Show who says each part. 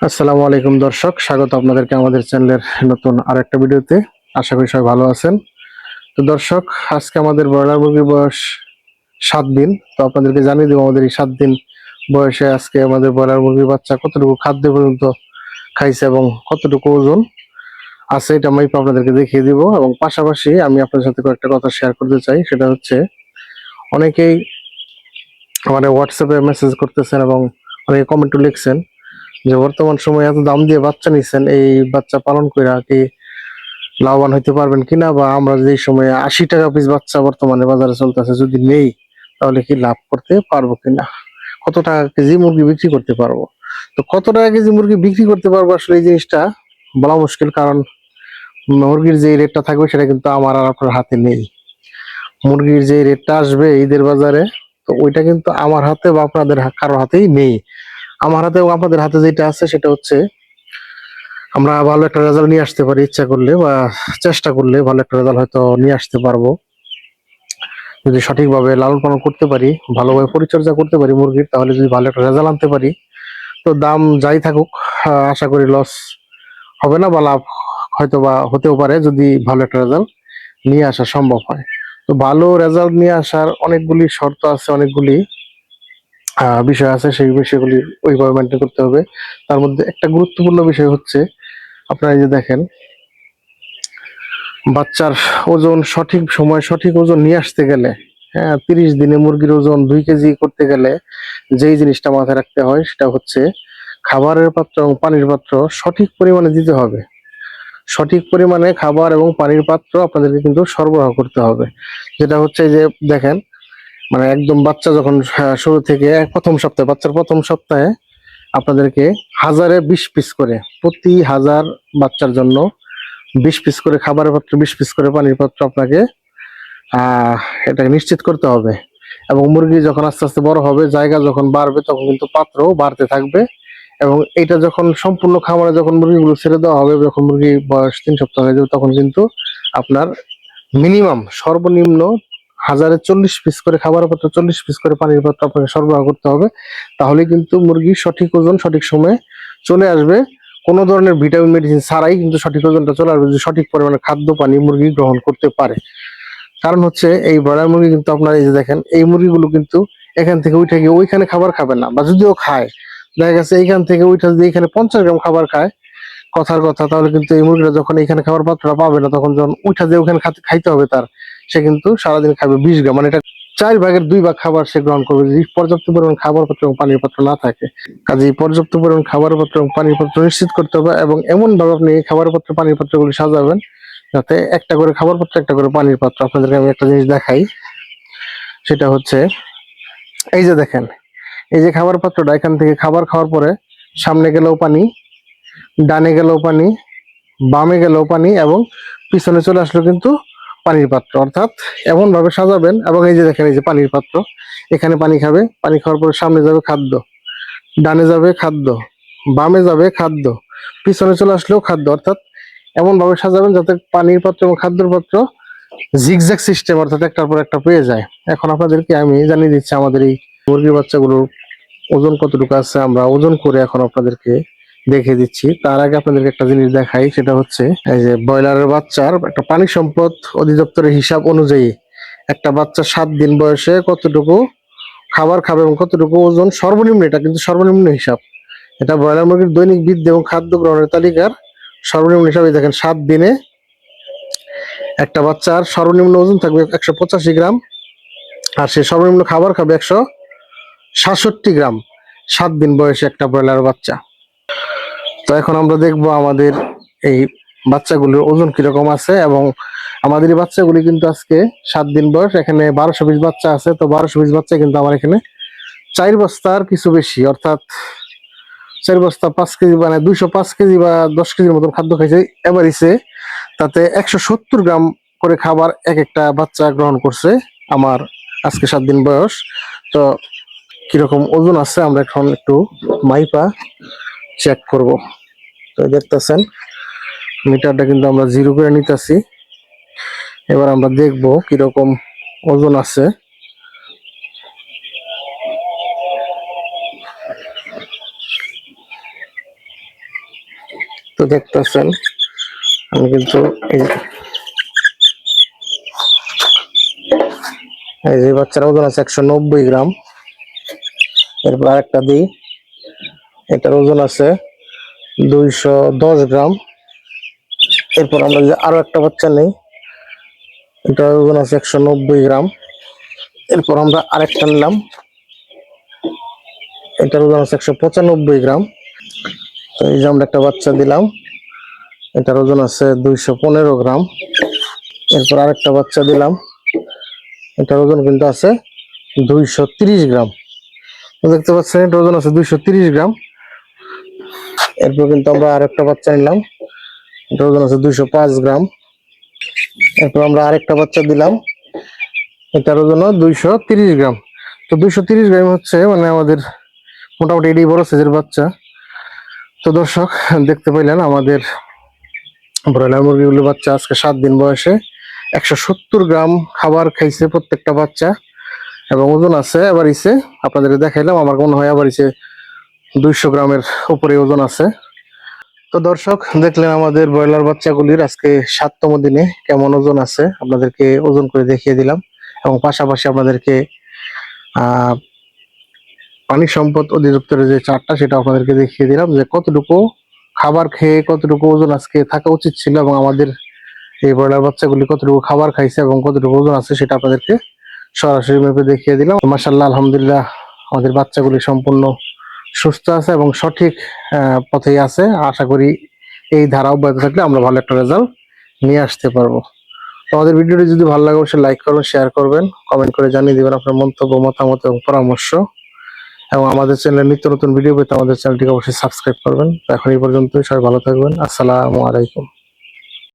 Speaker 1: আসসালামু আলাইকুম দর্শক, স্বাগত আপনাদেরকে আমাদের চ্যানেলের নতুন আরেকটা ভিডিওতে। আশা করি সবাই ভালো আছেন। তো দর্শক, আজকে আমাদের ব্রয়লার মুরগির বয়স সাত দিন। তো আপনাদেরকে জানিয়ে দেবো আমাদের এই সাত দিন বয়সে আজকে আমাদের ব্রয়লার মুরগির বাচ্চা কতটুকু খাদ্য পর্যন্ত খাইছে এবং কতটুকু ওজন আছে এটা আমি আপনাদেরকে দেখিয়ে দিব। এবং পাশাপাশি আমি আপনাদের সাথে কয়েকটা কথা শেয়ার করতে চাই। সেটা হচ্ছে, অনেকেই আমাদের হোয়াটসঅ্যাপে মেসেজ করতেছেন এবং অনেকে কমেন্টও লিখছেন। যে বর্তমান সময়ে এত দাম দিয়ে বাচ্চা নিচ্ছেন এই বাচ্চা পালন করে আর কি লাভবান হইতে পারবেন কিনা? বা আমরা যে সময়ে আশি টাকা পিস বাচ্চা বর্তমানে বাজারে চলতেছে, যদি নেই, তাহলে কি লাভ করতে পারব কিনা? কত টাকা কেজি মুরগি বিক্রি করতে পারব? তো কত টাকা কেজি মুরগি বিক্রি করতে পারব আসলে এই জিনিসটা বলা মুশকিল, কারণ মুরগির যে রেটটা থাকবে সেটা কিন্তু আমার আর আপনার হাতে নেই। মুরগির যে রেটটা আসবে ঈদের বাজারে, তো ওইটা কিন্তু আমার হাতে বা আপনাদের কারোর হাতেই নেই। আমার হাতে এবং আপনাদের হাতে যেটা আছে সেটা হচ্ছে আমরা ভালো একটা রেজাল্ট নিয়ে আসতে পারি ইচ্ছা করলে বা চেষ্টা করলে ভালো একটা রেজাল্ট হয়তো নিয়ে আসতে পারব। যদি সঠিকভাবে লালন পালন করতে পারি, ভালোভাবে পরিচর্যা করতে পারি মুরগির, তাহলে যদি ভালো একটা রেজাল্ট আনতে পারি, তো দাম যাই থাকুক আশা করি লস হবে না বা লাভ হয়তো বা হতেও পারে যদি ভালো একটা রেজাল্ট নিয়ে আসা সম্ভব হয়। তো ভালো রেজাল্ট নিয়ে আসার অনেকগুলি শর্ত আছে, অনেকগুলি বিষয় আছে, সেই বিষয়গুলি ওইভাবে মেনটেন করতে হবে। তার মধ্যে একটা গুরুত্বপূর্ণ বিষয় হচ্ছে, আপনারা এই যে দেখেন, বাচ্চার ওজন সঠিক সময় সঠিক ওজন নিয়ে আসতে গেলে হ্যাঁ তিরিশ দিনে মুরগির ওজন দুই কেজি করতে গেলে যেই জিনিসটা মাথায় রাখতে হয় সেটা হচ্ছে খাবারের পাত্র এবং পানির পাত্র সঠিক পরিমাণে দিতে হবে। সঠিক পরিমাণে খাবার এবং পানির পাত্র আপনাদেরকে কিন্তু সরবরাহ করতে হবে। যেটা হচ্ছে যে, দেখেন মানে একদম বাচ্চা যখন শুরু থেকে প্রথম সপ্তাহে, বাচ্চার প্রথম সপ্তাহে আপনাদেরকে হাজারে বিশ পিস করে, প্রতি হাজার বাচ্চার জন্য বিশ পিস করে খাবারের পাত্র, বিশ পিস করে পানির পাত্র আপনাকে এটাকে নিশ্চিত করতে হবে। এবং মুরগি যখন আস্তে আস্তে বড় হবে, জায়গা যখন বাড়বে, তখন কিন্তু পাত্র বাড়তে থাকবে। এবং এটা যখন সম্পূর্ণ খামারে যখন মুরগিগুলো ছেড়ে দেওয়া হবে, যখন মুরগি বয়স তিন সপ্তাহ হয়ে যাবে, তখন কিন্তু আপনার মিনিমাম সর্বনিম্ন হাজারে চল্লিশ পিস করে খাবার পাত্র চল্লিশ পিস করে পানির পাত্র আপনাকে সরবরাহ করতে হবে। তাহলে কিন্তু মুরগি সঠিক ওজন সঠিক সময়ে চলে আসবে। কোনো ধরনের ভিটামিন মেডিসিন ছাড়াই কিন্তু সঠিক ওজনটা চলে আসবে যদি সঠিক পরিমাণে খাদ্য পানি মুরগি গ্রহণ করতে পারে। কারণ হচ্ছে এই ব্রয়লার মুরগি কিন্তু আপনারা এই যে দেখেন, এই মুরগিগুলো কিন্তু এখান থেকে উঠে গিয়ে ওইখানে খাবার খাবে না বা যদিও খায়, দেখা গেছে এইখান থেকে ওইটা যদি এখানে পঞ্চাশ গ্রাম খাবার খায়, কথার কথা, তাহলে কিন্তু এই মুরগিটা যখন এখানে খাবার পাত্রটা পাবে না, তখন যখন উঠা দিয়ে ওখানে খাইতে হবে তার। সে কিন্তু সারাদিন খাবে বিশ গ্রাম। মানে এটা চার ভাগের দুই ভাগ খাবার সে গ্রহণ করবে যদি পর্যাপ্ত পরিমাণ খাবার পাত্র এবং পানির পাত্র না থাকে। কাজেই পর্যাপ্ত পরিমাণ খাবার পাত্র এবং পানির পাত্র নিশ্চিত করতে হবে এবং এমন ভাবে আপনি খাবার পাত্র পানির পাত্রগুলি সাজাবেন যাতে একটা করে খাবার পাত্র একটা করে পানির পাত্র। আপনাদেরকে আমি একটা জিনিস দেখাই। সেটা হচ্ছে, এই যে দেখেন, এই যে খাবার পাত্রটা এখান থেকে খাবার খাওয়ার পরে সামনে গেলেও পানি, ডানে গেলেও পানি, বামে গেলেও পানি এবং পিছনে চলে আসলো কিন্তু পানির পাত্র, অর্থাৎ এমন ভাবে সাজাবেন এবং এই যে দেখেন, এই যে পানির পাত্র, এখানে পানি খাবে, পানি খাওয়ার পরে সামনে যাবে খাদ্য, ডানে যাবে খাদ্য, বামে যাবে খাদ্য, পিছনে চলে আসলেও খাদ্য, অর্থাৎ এমন ভাবে সাজাবেন যাতে পানির পাত্র এবং খাদ্যের পাত্র জিগজ্যাগ সিস্টেম অর্থাৎ একটার পর একটা পেয়ে যায়। এখন আপনাদেরকে আমি জানিয়ে দিচ্ছি আমাদের এই মুরগির বাচ্চাগুলোর ওজন কতটুকু আছে, আমরা ওজন করে এখন আপনাদেরকে দেখে দিচ্ছি। তার আগে আপনাদেরকে একটা জিনিস দেখাই, সেটা হচ্ছে, এই যে ব্রয়লারের বাচ্চার একটা পানি সম্পদ অধিদপ্তরের হিসাব অনুযায়ী একটা বাচ্চা সাত দিন বয়সে কতটুকু খাবার খাবে এবং কতটুকু ওজন, সর্বনিম্ন, এটা কিন্তু সর্বনিম্ন হিসাব। এটা ব্রয়লার মুরগির দৈনিক বৃদ্ধি এবং খাদ্য গ্রহণের তালিকার সর্বনিম্ন হিসাবে। দেখেন, সাত দিনে একটা বাচ্চার সর্বনিম্ন ওজন থাকবে একশো পঁচাশি গ্রাম, আর সে সর্বনিম্ন খাবার খাবে একশো সাতষট্টি গ্রাম, সাত দিন বয়সে একটা ব্রয়লার বাচ্চা। তো এখন আমরা দেখব আমাদের এই বাচ্চাগুলোর ওজন কীরকম আছে এবং আমাদের এই বাচ্চাগুলি কিন্তু আজকে সাত দিন বয়স, এখানে বারোশো পিস বাচ্চা আছে। তো বারোশো পিস বাচ্চা কিন্তু আমার এখানে চার বস্তার কিছু বেশি, অর্থাৎ চার বস্তা পাঁচ কেজি মানে দুইশো পাঁচ কেজি বা দশ কেজির মতন খাদ্য খাইছে এভারেজে। তাতে একশো সত্তর গ্রাম করে খাবার এক একটা বাচ্চা গ্রহণ করছে আমার আজকে সাত দিন বয়স। তো কীরকম ওজন আছে আমরা এখন একটু মাইপা চেক করব। তো দেখতেছেন, মিটারটা কিন্তু আমরা জিরো করে নিতেছি। এবার আমরা দেখব কীরকম ওজন আছে। তো দেখতেছেন, আমি কিন্তু এই যে বাচ্চার ওজন আছে একশো নব্বই গ্রাম। এরপর আরেকটা দিই। এটার ওজন আছে দুইশো দশ গ্রাম। এরপর আমরা যে আরও একটা বাচ্চা নেই এটার ওজন আছে একশো নব্বই গ্রাম। এরপর আমরা আরেকটা নিলাম। এটার ওজন আছে একশো পঁচানব্বই গ্রাম। তো এই যে আমরা একটা বাচ্চা দিলাম, এটার ওজন আছে দুইশো পনেরো গ্রাম। এরপর আরেকটা বাচ্চা দিলাম, এটার ওজন কিন্তু আছে দুইশো গ্রাম। দেখতে পাচ্ছেন, এটার ওজন আছে দুইশো গ্রাম। এরপর কিন্তু আমরা আরেকটা বাচ্চা নিলাম। এটার ওজন আছে দুইশো পাঁচ গ্রাম। এরপর আমরা আরেকটা বাচ্চা দিলাম। এটার ওজন দুইশো তিরিশ গ্রাম। তো দুইশো তিরিশ গ্রাম হচ্ছে মানে আমাদের মোটামুটি এটাই বড় সাইজের বাচ্চা। তো দর্শক, দেখতে পাইলেন আমাদের ব্রয়লার মুরগিগুলো বাচ্চা আজকে সাত দিন বয়সে। একশো সত্তর গ্রাম খাবার খাইছে প্রত্যেকটা বাচ্চা। এবং ওজন আছে আবার ইসে আপনাদেরকে দেখাইলাম, আমার মনে হয় আবার ইসে দুইশো গ্রামের উপরে ওজন আছে। তো দর্শক, দেখলেন আমাদের ব্রয়লার বাচ্চাগুলির আজকে সাততম দিনে কেমন ওজন আছে, আপনাদেরকে ওজন করে দেখিয়ে দিলাম এবং পাশাপাশি আপনাদেরকে পানি সম্পদ অধিদপ্তরের যে চারটা সেটা আপনাদেরকে দেখিয়ে দিলাম যে কতটুকু খাবার খেয়ে কতটুকু ওজন আজকে থাকা উচিত ছিল এবং আমাদের এই ব্রয়লার বাচ্চাগুলি কতটুকু খাবার খাইছে এবং কতটুকু ওজন আছে সেটা আপনাদেরকে সরাসরি মেপে দেখিয়ে দিলাম। মাসাল্লাহ আলহামদুলিল্লাহ, আমাদের বাচ্চাগুলি সম্পূর্ণ সুস্থ আছে এবং সঠিক পথেই আছে। আশা করি এই ধারা অব্যাহত থাকলে আমরা ভালো একটা রেজাল্ট নিয়ে আসতে পারব। তো আমাদের ভিডিওটি যদি ভালো লাগে, অবশ্যই লাইক করবেন শেয়ার করবেন কমেন্ট করে জানিয়ে দেবেন আপনার মন্তব্য, মতামত এবং পরামর্শ। এবং আমাদের চ্যানেলে নিত্য নতুন ভিডিও পেতে আমাদের চ্যানেলটিকে অবশ্যই সাবস্ক্রাইব করবেন। এখন এই পর্যন্ত সবাই ভালো থাকবেন। আসসালামু আলাইকুম।